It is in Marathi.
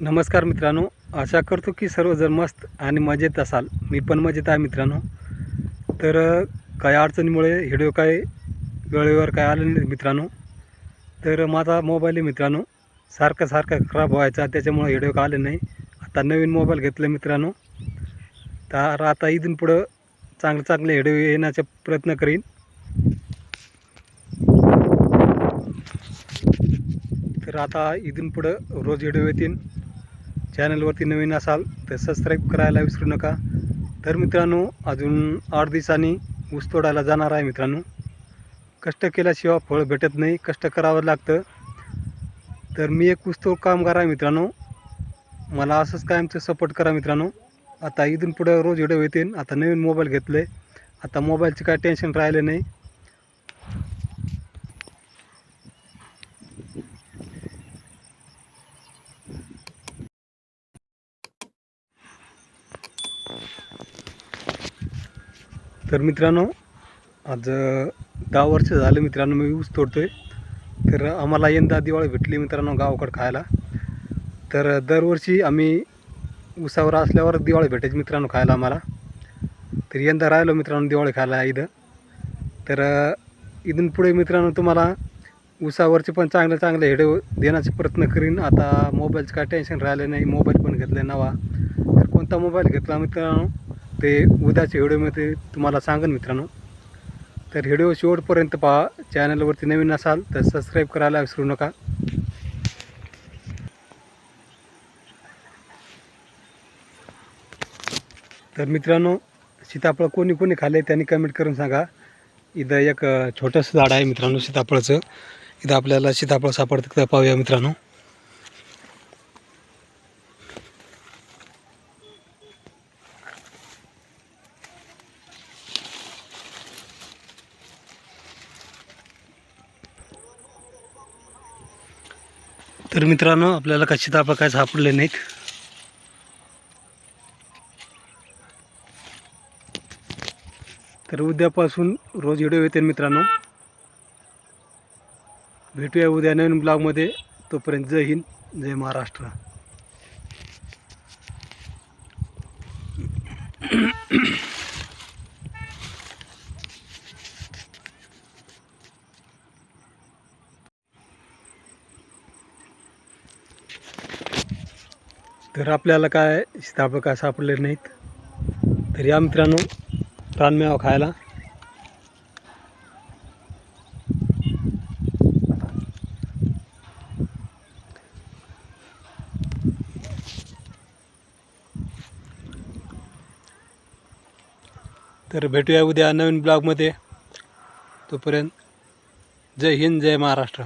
नमस्कार मित्रांनो. आशा करतो की सर्वजण मस्त आणि मजेत असाल. मी पण मजेत आहे मित्रांनो. तर काही अडचणीमुळे व्हिडिओ काय वेळेवर काय आले नाही मित्रांनो. तर माझा मोबाईल मित्रांनो. सारखा सारखा खराब व्हायचा. त्याच्यामुळे व्हिडिओ काय आले नाही. आता नवीन मोबाईल घेतलं मित्रांनो. तर आता इथून पुढं चांगले चांगले व्हिडिओ येण्याचा प्रयत्न करीन. तर आता इथून पुढं रोज व्हिडिओ येतील. चॅनलवरती नवीन असाल तर सबस्क्राईब करायला विसरू नका. तर मित्रांनो अजून आठ दिवसांनी ऊस तोडायला जाणार आहे मित्रांनो. कष्ट केल्याशिवाय फळ भेटत नाही कष्ट करावं लागतं. तर मी एक ऊसतोड कामगार आहे मित्रांनो. मला असंच कायमचं सपोर्ट करा मित्रांनो. आता इथून पुढं रोज व्हिडिओ येतील. आता नवीन मोबाईल घेतले आता मोबाईलचे काय टेन्शन राहिले नाही. तर मित्रांनो आज दहा वर्ष झाले मित्रांनो मी ऊस आहे तर आम्हाला यंदा दिवाळी भेटली मित्रांनो गावाकडं खायला. तर दरवर्षी आम्ही ऊसावर असल्यावर दिवाळी भेटायची मित्रांनो खायला आम्हाला. तर यंदा राहिलो मित्रांनो दिवाळी खायला इथं. तर इथून पुढे मित्रांनो तुम्हाला ऊसावरचे पण चांगले चांगले हेडे देण्याचे प्रयत्न करीन. आता मोबाईलचं काय टेन्शन राहिलं नाही मोबाईल पण घेतला नवा. तर कोणता मोबाईल घेतला मित्रांनो? ते उद्याच्या व्हिडिओमध्ये तुम्हाला सांगेन मित्रांनो. तर व्हिडिओ शेवटपर्यंत पहा. चॅनलवरती नवीन असाल तर सबस्क्राईब करायला विसरू नका. तर मित्रांनो सीताफळ कोणी कोणी खाल्ले त्यांनी कमेंट करून सांगा. इथं एक छोटंसं झाड आहे मित्रांनो सीताफळाचं. इथं आपल्याला सीताफळ सापडतं पाहूया मित्रांनो. तर मित्रांनो आपल्याला काय सीताफळ काय सापडले नाहीत. तर उद्यापासून रोज व्हिडिओ येते मित्रांनो. भेटूया उद्या नवीन ब्लॉगमध्ये तोपर्यंत जय हिंद जय महाराष्ट्र. तर आपल्याला काय सीताफळ काय सापडले नाहीत. तर या मित्रांनो रानमेवा खायला. तर भेटूया उद्या नवीन ब्लॉगमध्ये. तोपर्यंत जय हिंद जय महाराष्ट्र.